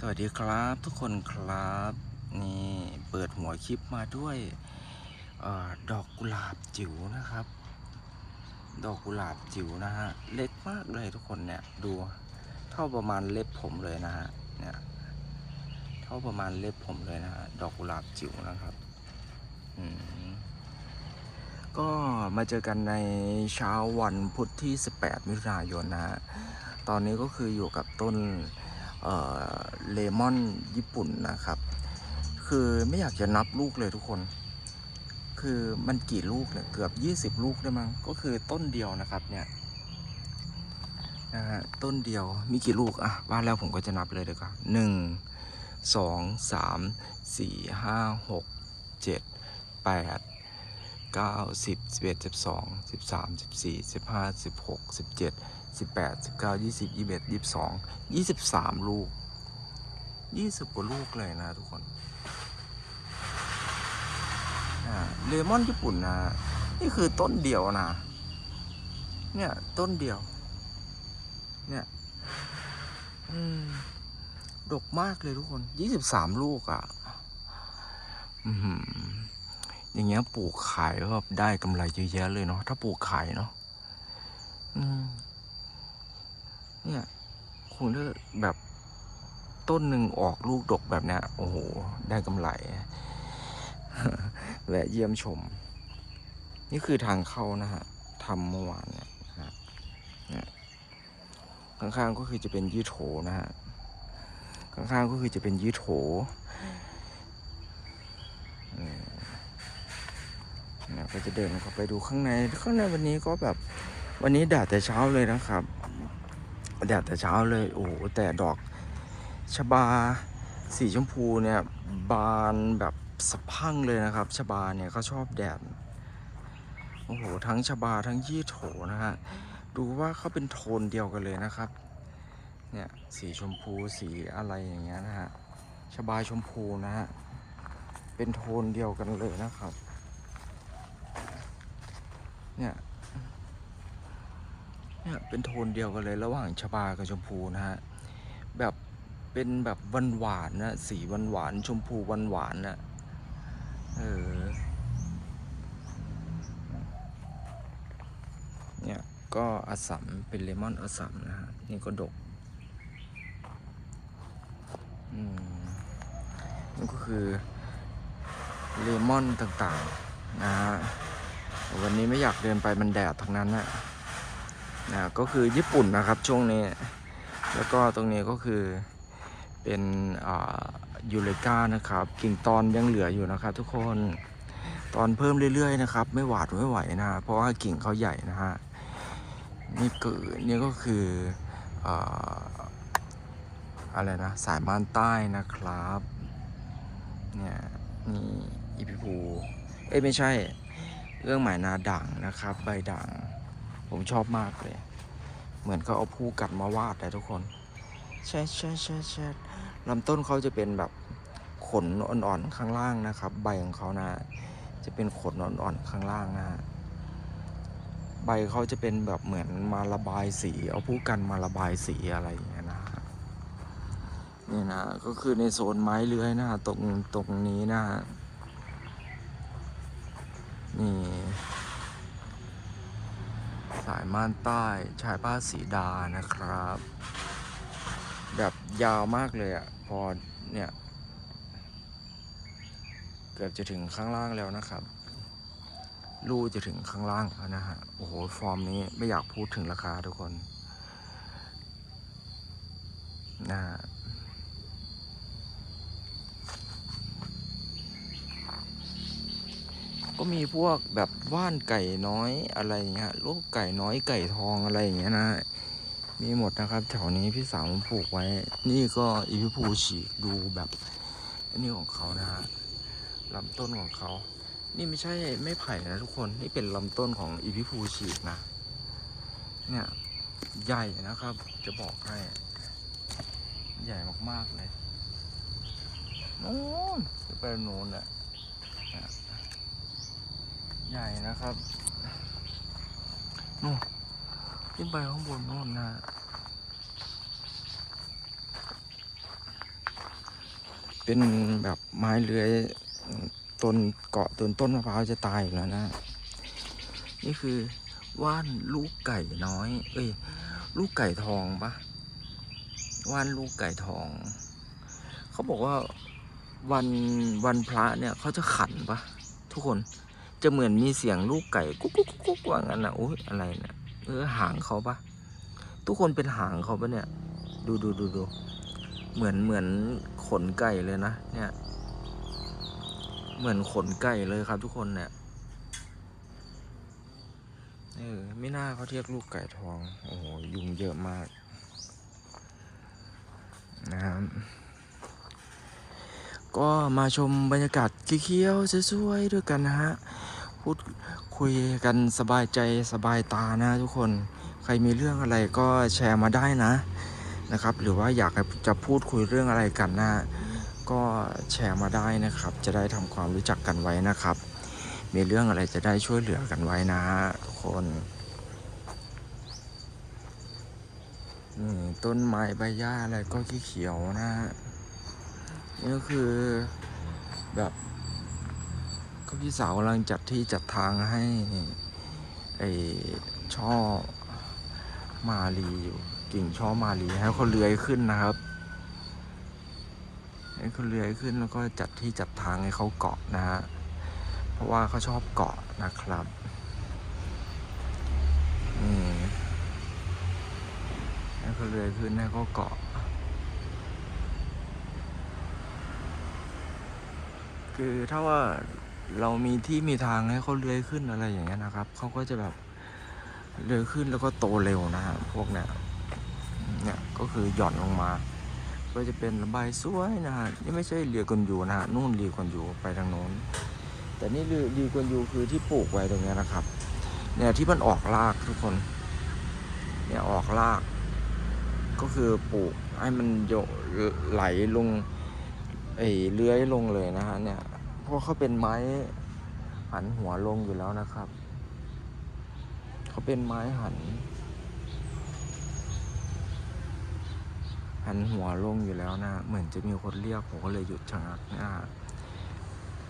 สวัสดีครับทุกคนครับนี่เปิดหัวคลิปมาด้วยออดอกกุหลาบจิ๋วนะครับ ดอกกุหลาบจิ๋วนะฮะเล็กมากเลยทุกคนเนี่ยดูเท่าประมาณเล็บผมเลยนะฮะเนี่ยเท่าประมาณเล็บผมเลยนะฮะดอกกุหลาบจิ๋วนะครับอืมก็มาเจอกันในเช้าวันพุธที่ 18 มิถุนายนนะฮะตอนนี้ก็คืออยู่กับต้น เลมอนญี่ปุ่นนะครับ คือไม่อยากจะนับลูกเลยทุกคน คือมันกี่ลูกเนี่ยเกือบ 20 ลูกได้มั้งก็คือต้นเดียวนะครับเนี่ยนะฮะต้นเดียวมีกี่ลูกอะว่าแล้วผมก็จะนับเลยเดีกว่าหนึ่งสองสามสี่ห้าหกเจ็ดแปดเก้าสิบสิบเอ็ดสิบสองสิบสามสิบสี่สิบห้าสิบหกสิบเจ็ด สิบแปดสิบเก้ายี่สิบยี่สิบเอ็ดยี่สิบสองยี่สิบสามลูกยี่สิบกว่าลูกเลยนะทุกคนเลมอนญี่ปุ่นนะ นี่คือต้นเดียวนะ เนี่ย ต้นเดียว เนี่ย อืม ดกมากเลยทุกคนยี่สิบสามลูกอะ่ะอือหืออย่างเงี้ยปลูกขายก็ได้กำไรเยอะแยะเลยเนาะถ้าปลูกขายเนาะอืม เนี่ยคงถ้าแบบต้นหนึ่งออกลูกดกแบบเนี้ยโอ้โห ได้กำไรแวะเยี่ยมชม นี่คือทางเข้านะฮะทำเมื่อวานเนี่ยนะข้างๆก็คือจะเป็นยี่โถนะฮะข้างๆก็คือจะเป็นยี่โถอืมเนี่ยก็จะเดินเข้าไปดูข้างใน ข้างในวันนี้ก็แบบ วันนี้แดดแต่เช้าเลยนะครับ แดดแต่เช้าเลย โอ้โหแต่ดอกชบาสีชมพูเนี่ยบานแบบสะพังเลยนะครับชบาเนี่ยเขาชอบแดดโอ้โหทั้งชบาทั้งยี่โถนะฮะดูว่าเขาเป็นโทนเดียวกันเลยนะครับ เนี่ยสีชมพูสีอะไรอย่างเงี้ยนะฮะชบาชมพูนะฮะเป็นโทนเดียวกันเลยนะครับ เนี่ย เนี่ยเป็นโทนเดียวกันเลยระหว่างชบากับชมพูนะฮะแบบเป็นแบบหวานหวานๆนะสีหวานหวานๆชมพูหวานหวานๆนะเออเนี่ยก็อสัมเป็นเลมอนอสัมนะฮะนี่ก็ดกอืมนี่ก็คือเลมอนต่างๆนะฮะวันนี้ไม่อยากเดินไปมันแดดทั้งนั้นนะ นะก็คือญี่ปุ่นนะครับช่วงนี้ แล้วก็ตรงนี้ก็คือเป็นยูเลกานะครับ กิ่งตอนยังเหลืออยู่นะครับ ทุกคนตอนเพิ่มเรื่อยๆนะครับ ไม่หวาดไม่ไหวนะเพราะว่ากิ่งเขาใหญ่นะฮะนี่ก็นี่ก็คืออาอะไรนะสายม่านใต้นะครับเนี่ยนี่อีพิภูเอ้ยไม่ใช่ เรื่องหมายนาด่างนะครับ ใบด่าง ผมชอบมากเลย เหมือนเขาเอาผู้กัดมาวาดเลยทุกคนใช่ใช่ใช่ใช่ลำต้นเขาจะเป็นแบบขนอ่อนๆข้างล่างนะครับ ใบของเขานะ จะเป็นขนอ่อนๆข้างล่างนะฮะใบเขาจะเป็นแบบเหมือนมาระบายสี เอาผู้กันมาระบายสีอะไรอย่างเงี้ยนะฮะนี่นะก็คือในโซนไม้เลื้อยนะฮะตรงตรงนี้นะนี่ สายม่านใต้ชายผ้าสีดานะครับ แบบยาวมากเลยอะ่ะ พอเนี่ย เกือบจะถึงข้างล่างแล้วนะครับ ลู่จะถึงข้างล่างแล้วนะฮะ โอ้โห ฟอร์มนี้ไม่อยากพูดถึงราคาทุกคนนะฮะ ก็มีพวกแบบว่านไก่น้อยอะไรอย่างเงี้ยลูกไก่น้อยไก่ทองอะไรอย่างเงี้ยนะ มีหมดนะครับ แถวนี้พี่สาวผมปลูกไว้ นี่ก็อีพิภูฉีกดูแบบนนี้ของเขานะฮะลำต้นของเขา นี่ไม่ใช่ไม่ไผ่นะทุกคนนี่เป็นลำต้นของอีพิภูฉีกนะเนี่ยใหญ่นะครับ จะบอกให้ใหญ่มากๆเลยโน้นไปโน้นแหละ ใหญ่นะครับนู่นขึ้นไปข้างบนโน่นนะเป็นแบบไม้เลื้อยต้นเกาะต้นต้นมะพร้าวจะตายอยู่แล้วนะ นี่คือว่านลูกไก่น้อย เอ้ย ลูกไก่ทองปะว่านลูกไก่ทอง เขาบอกว่าวันวันพระเนี่ยเขาจะขันปะทุกคน จะเหมือนมีเสียงลูกไก่กุ๊กกุ๊กกุ๊กว่างั้นนะโอ้ยอะไรนี่ยเออหางเขาปะทุกคนเป็นหางเขาปะเนี่ย ดูดูดูดูเหมือนเหมือนขนไก่เลยนะเนี่ย เหมือนขนไก่เลยครับ ทุกคนเนี่ยเออไม่น่าเขาเรียกลูกไก่ทอง โอ้โหยุงเยอะมากนะครับก็มาชมบรรยากาศเคี้ยวๆสวยๆด้วยกันนะฮะ พูดคุยกันสบายใจสบายตานะทุกคนใครมีเรื่องอะไรก็แชร์มาได้นะนะครับ หรือว่าอยากจะพูดคุยเรื่องอะไรกันนะก็แชร์มาได้นะครับ จะได้ทำความรู้จักกันไว้นะครับ มีเรื่องอะไรจะได้ช่วยเหลือกันไว้นะทุกคนต้นไม้ใบหญ้าอะไรก็เขียวๆนะนี่ก็คือแบบ ก็พี่สาวกำลังจัดที่จัดทางให้ไอช่อมาลีอยู่กิ่งช่อมาลีให้เขาเลื้อยขึ้นนะครับให้เขาเลื้อยขึ้นแล้วก็จัดที่จัดทางให้เขาเกาะนะฮะเพราะว่าเขาชอบเกาะนะครับอืมให้เขาเลื้อยขึ้นให้เขาเกาะคือถ้าว่า เรามีที่มีทางให้เขาเลื้อยขึ้นอะไรอย่างเงี้ยนะครับเขาก็จะแบบเลื้อยขึ้นแล้วก็โตเร็วนะฮะพวกเนี้ยเนี่ยก็คือหย่อนลงมา ก็จะเป็นระบายสวยนะฮะนี่ไม่ใช่เรียกวนยูนะฮะนู่นเรียกวนยูไปทางโน้น แต่นี่ลือดีกวนยูคือที่ปลูกไว้ตรงเนี้ยนะครับ เนี่ยที่มันออกรากทุกคน เนี่ยออกราก ก็คือปลูกให้มันโยไหลลงไอ้เลื้อยลงเลยนะฮะเนี่ย เพราะเขาเป็นไม้หันหัวลงอยู่แล้วนะครับ เขาเป็นไม้หัน หันหัวลงอยู่แล้วนะ เหมือนจะมีคนเรียกผมก็เลยหยุดชะงักนะฮะ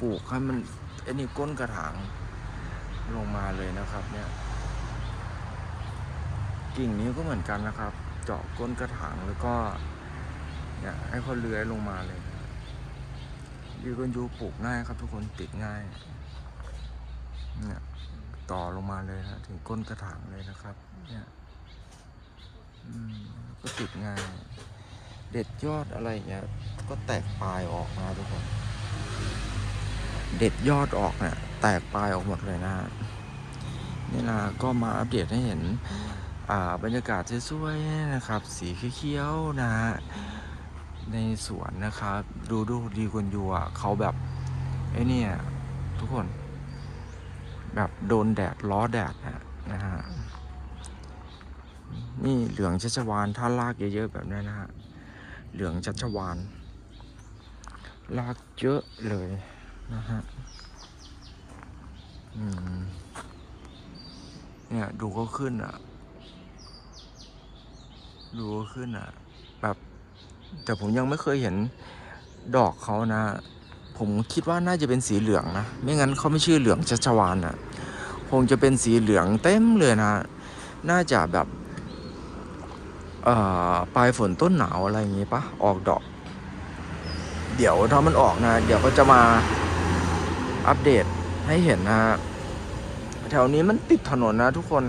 ปลูกให้มันไอ้นี่ก้นกระถางลงมาเลยนะครับ เนี่ย กิ่งนี้ก็เหมือนกันนะครับ เจาะก้นกระถางแล้วก็ เนี่ยให้เขาเลื้อยลงมาเลย ยูกันยูปลูกง่ายครับทุกคนติดง่าย เนี่ยต่อลงมาเลยนะถึงก้นกระถางเลยนะครับ เนี่ยก็ติดง่าย เด็ดยอดอะไรเงี้ยก็แตกปลายออกนะทุกคน เด็ดยอดออกเนี่ยแตกปลายออกหมดเลยนะนี่นะก็มาอัปเดตให้เห็น อ่าบรรยากาศสวยๆนะครับ สีเขียวๆนะฮะ ในสวนนะครับ ดูดูดีกว่าอยู่อะเขาแบบไอ้นี่ทุกคน แบบโดนแดดล้อแดดนะนะฮะนี่เหลืองชัชวานถ้าลากเยอะๆแบบนี้นะฮะเหลืองชัชวานลากเยอะเลยนะฮะเนี่ยดูก็ขึ้นอะ ดูก็ขึ้นอะ แบบ แต่ผมยังไม่เคยเห็นดอกเขานะ ผมคิดว่าน่าจะเป็นสีเหลืองนะ ไม่งั้นเขาไม่ชื่อเหลืองชัชวานอะคงจะเป็นสีเหลืองเต็มเลยนะ น่าจะแบบปลายฝนต้นหนาวอะไรอย่างงี้ปะออกดอก เดี๋ยวถ้ามันออกนะ เดี๋ยวก็จะมาอัปเดตให้เห็นนะแถวนี้มันติดถนนนะทุกคน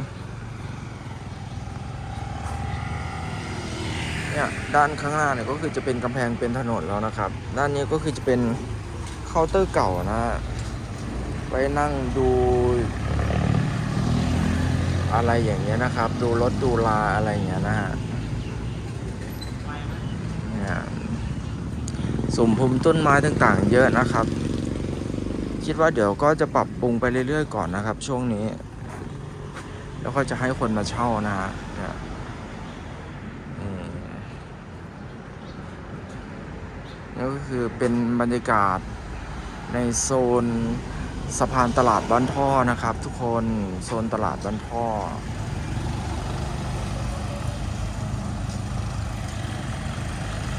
เนี่ยด้านข้างหน้าเนี่ยก็คือจะเป็นกำแพงเป็นถนนแล้วนะครับ ด้านนี้ก็คือจะเป็นเคาน์เตอร์เก่านะฮะไว้นั่งดูอะไรอย่างเงี้ยนะครับ ดูรถดูลาอะไรอย่างเงี้ยนะฮะเนี่ยสมภูมิต้นไม้ต่างๆ เยอะนะครับ คิดว่าเดี๋ยวก็จะปรับปรุงไปเรื่อยๆก่อนนะครับ ช่วงนี้ แล้วก็จะให้คนมาเช่านะฮะเนี่ย อืม นี่ก็คือเป็นบรรยากาศในโซนสะพานตลาดบ้านท่อนะครับ ทุกคนโซนตลาดบ้านท่อ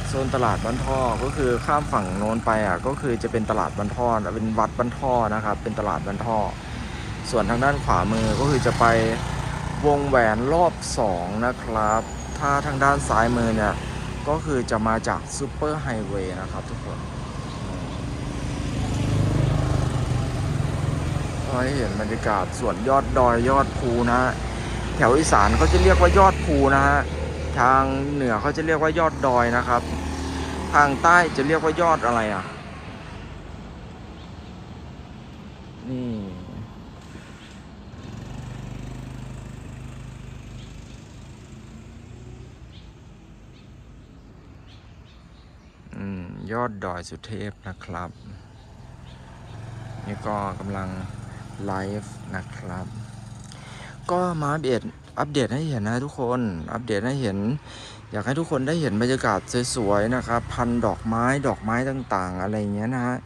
โซนตลาดบ้านท่อก็คือข้ามฝั่งโน้นไปอะก็คือจะเป็นตลาดบ้านท่อเป็นวัดบ้านท่อนะครับ เป็นตลาดบ้านท่อ ส่วนทางด้านขวามือก็คือจะไปวงแหวนรอบสองนะครับ ถ้าทางด้านซ้ายมือเนี่ย ก็คือจะมาจากซูเปอร์ไฮเวย์นะครับทุกคนเราให้เห็นบรรยากาศส่วนยอดดอยยอดภูนะแถวอีสานเขาจะเรียกว่ายอดภูนะฮะทางเหนือเขาจะเรียกว่ายอดดอยนะครับ ทางใต้จะเรียกว่ายอดอะไรอะ นี่ อืม ยอดดอยสุเทพนะครับ นี่ก็กำลังไลฟ์นะครับ ก็มาอัปเดตอัปเดตให้เห็นนะทุกคน อัปเดตให้เห็น อยากให้ทุกคนได้เห็นบรรยากาศสวยๆนะครับ พันดอกไม้ดอกไม้ต่างๆ อะไรเงี้ยนะฮะ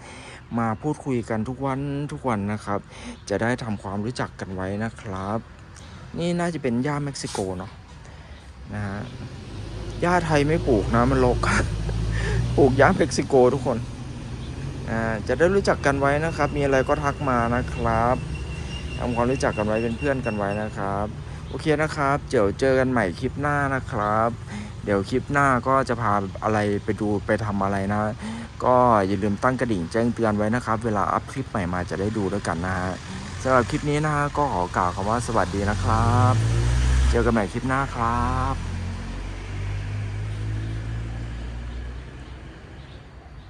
มาพูดคุยกันทุกวันทุกวันนะครับ จะได้ทำความรู้จักกันไว้นะครับ นี่น่าจะเป็นหญ้าเม็กซิโกเนาะนะฮะหญ้าไทยไม่ปลูกนะมันรก ปลูกหญ้าเม็กซิโกทุกคนอ่าจะได้รู้จักกันไว้นะครับ มีอะไรก็ทักมานะครับทำความรู้จักกันไว้เป็นเพื่อนกันไว้นะครับ โอเคนะครับเดี๋ยวเจอกันใหม่คลิปหน้านะครับ เดี๋ยวคลิปหน้าก็จะพาอะไรไปดูไปทำอะไรนะ ก็อย่าลืมตั้งกระดิ่งแจ้งเตือนไว้นะครับ เวลาอัพคลิปใหม่มาจะได้ดูด้วยกันนะฮะสำหรับคลิปนี้นะฮะก็ขอกล่าวคำว่าสวัสดีนะครับ เจอกันใหม่คลิปหน้าครับ